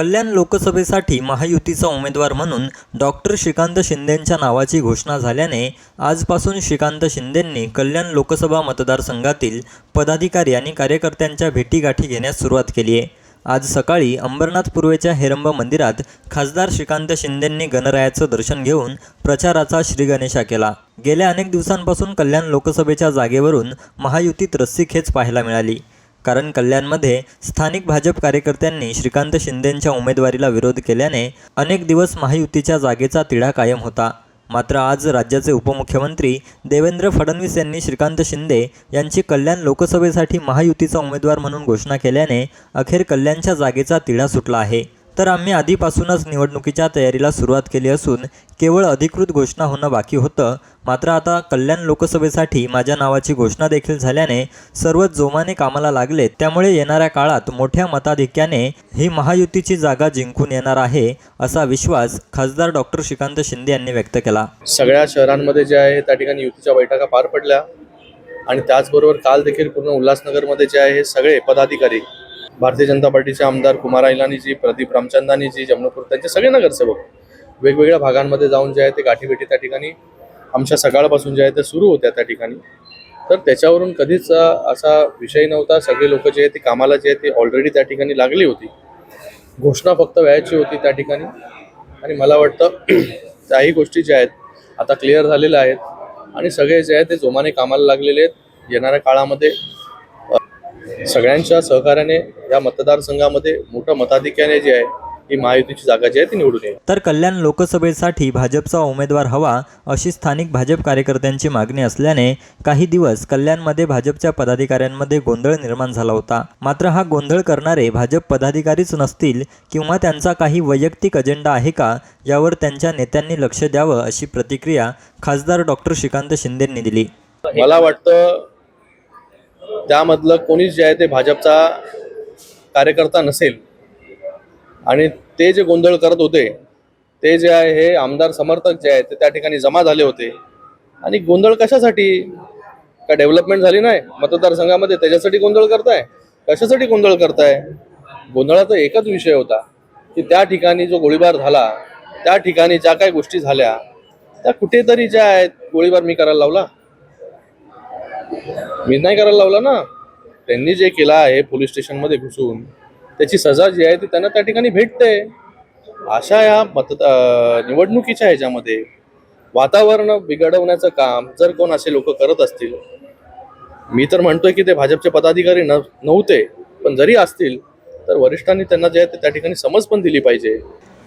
कल्याण लोकसभेसाठी महायुतीचा उमेदवार म्हणून डॉक्टर श्रीकांत शिंदेंच्या नावाची घोषणा झाल्याने आजपासून श्रीकांत शिंदेंनी कल्याण लोकसभा मतदारसंघातील पदाधिकारी आणि कार्यकर्त्यांच्या भेटीगाठी घेण्यास सुरुवात केली आहे. आज सकाळी अंबरनाथ पूर्वेच्या हेरंब मंदिरात खासदार श्रीकांत शिंदेंनी गणरायाचं दर्शन घेऊन प्रचाराचा श्रीगणेशा केला. गेल्या अनेक दिवसांपासून कल्याण लोकसभेच्या जागेवरून महायुतीत रस्सीखेच पाहायला मिळाली. कारण कल्याणमध्ये स्थानिक भाजप कार्यकर्त्यांनी श्रीकांत शिंदेंच्या उमेदवारीला विरोध केल्याने अनेक दिवस महायुतीच्या जागेचा तिढा कायम होता. मात्र आज राज्याचे उपमुख्यमंत्री देवेंद्र फडणवीस यांनी श्रीकांत शिंदे यांची कल्याण लोकसभेसाठी महायुतीचा उमेदवार म्हणून घोषणा केल्याने अखेर कल्याणच्या जागेचा तिढा सुटला आहे. तर आम्ही आधीपासूनच निवडणुकीच्या तयारीला सुरुवात केली असून केवळ अधिकृत घोषणा होणं बाकी होतं. मात्र आता कल्याण लोकसभेसाठी माझ्या नावाची घोषणा देखील झाल्याने सर्वच जोमाने कामाला लागले. त्यामुळे येणाऱ्या काळात मोठ्या मताधिक्याने ही महायुतीची जागा जिंकून येणार आहे असा विश्वास खासदार डॉक्टर श्रीकांत शिंदे यांनी व्यक्त केला. सगळ्या शहरांमध्ये जे आहे त्या ठिकाणी युतीच्या बैठका पार पडल्या. आणि त्याचबरोबर काल देखील पूर्ण उल्हासनगरमध्ये जे आहे सगळे पदाधिकारी भारतीय जनता पार्टीचे आमदार कुमार ऐलानीजी प्रदीप रामचंदानीजी जमनपूर त्यांचे सगळे नगरसेवक वेगवेगळ्या भागांमध्ये जाऊन जे आहे ते गाठीभेटी त्या ठिकाणी आमच्या सकाळपासून जे आहे ते सुरू होत्या त्या ठिकाणी. तर त्याच्यावरून कधीच असा विषय नव्हता. सगळे लोक जे आहे ते कामाला जे आहे ते ऑलरेडी त्या ठिकाणी लागली होती. घोषणा फक्त व्यायाची होती त्या ठिकाणी. आणि मला वाटतं त्याही गोष्टी ज्या आहेत आता क्लिअर झालेल्या आहेत. आणि सगळे जे आहे ते जोमाने कामाला लागलेले आहेत. येणाऱ्या काळामध्ये सगळ्यांच्या सहकार्याने या मतदारसंघामध्ये मोठं मताधिक्याने जे आहे ही महायुतीची जागा जी आहे ती निवडून येईल. तर कल्याण लोकसभेसाठी भाजपचा उमेदवार हवा अशी स्थानिक भाजप कार्यकर्त्यांची मागणी असल्याने काही दिवस कल्याणमध्ये भाजपच्या पदाधिकाऱ्यांमध्ये गोंधळ निर्माण झाला होता. मात्र हा गोंधळ करणारे भाजप पदाधिकारीच नसतील किंवा त्यांचा काही वैयक्तिक अजेंडा आहे का यावर त्यांच्या नेत्यांनी लक्ष द्यावं अशी प्रतिक्रिया खासदार डॉक्टर श्रीकांत शिंदेंनी दिली. मला वाटतं त्यामधलं कोणीच जे आहे ते भाजपचा कार्यकर्ता नसेल. आणि ते जे गोंधळ करत होते ते जे आहे हे आमदार समर्थक जे आहेत ते त्या ठिकाणी जमा झाले होते. आणि गोंधळ कशासाठी? का डेव्हलपमेंट झाली नाही? मतदारसंघामध्ये त्याच्यासाठी गोंधळ करताय? कशासाठी गोंधळ करताय? गोंधळाचा एकच विषय होता की त्या ठिकाणी जो गोळीबार झाला त्या ठिकाणी ज्या काही गोष्टी झाल्या त्या कुठेतरी ज्या आहेत गोळीबार मी करायला लावला. मी नाही करायला लावला ना. त्यांनी जे केलं आहे पोलीस स्टेशनमध्ये घुसून त्याची सजा जी आहे ती त्यांना त्या ठिकाणी भेटते. अशा या मत निवडणुकीच्या ह्याच्यामध्ये वातावरण बिघडवण्याचं काम जर कोण असे लोक करत असतील मी तर म्हणतोय की ते भाजपचे पदाधिकारी न नव्हते पण जरी असतील तर वरिष्ठांनी त्यांना जे आहे ते त्या ठिकाणी समज पण दिली पाहिजे.